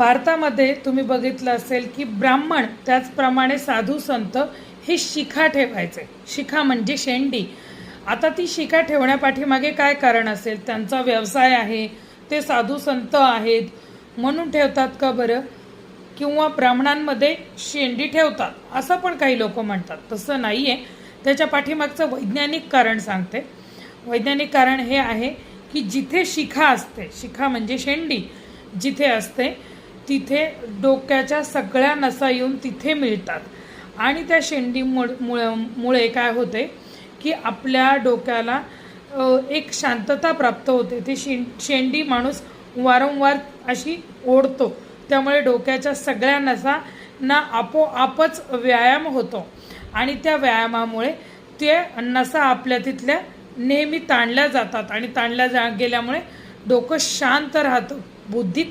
भारतामध्ये तुम्ही बघितलं असेल की ब्राह्मण त्याचप्रमाणे साधू संत हे शिखा ठेवायचे. शिखा म्हणजे शेंडी. आता ती शिखा ठेवण्यापाठीमागे काय कारण असेल? त्यांचा व्यवसाय आहे ते साधू संत आहेत म्हणून ठेवतात का बरं? किंवा ब्राह्मणांमध्ये शेंडी ठेवतात असं पण काही लोक म्हणतात. तसं नाही आहे त्याच्या पाठीमागचं वैज्ञानिक कारण सांगते. वैज्ञानिक कारण हे आहे की जिथे शिखा असते शिखा म्हणजे शेंडी जिथे असते तिथे डोक्याच्या सगळ्या नसा येऊन तिथे मिळतात. आणि त्या शेंडीमुळ मुळ- मुळे काय होते की आपल्या डोक्याला एक शांतता प्राप्त होते. ती शें शेंडी माणूस वारंवार अशी ओढतो. त्यामुळे डोक्याच्या सगळ्या नसांना आपोआपच व्यायाम होतो. आणि त्या व्यायामामुळे ते नसा आपल्या तिथल्या नेहमी ताणल्या जातात. आणि ताणल्या जा गेल्यामुळे डोकं शांत राहतं. बुद्धी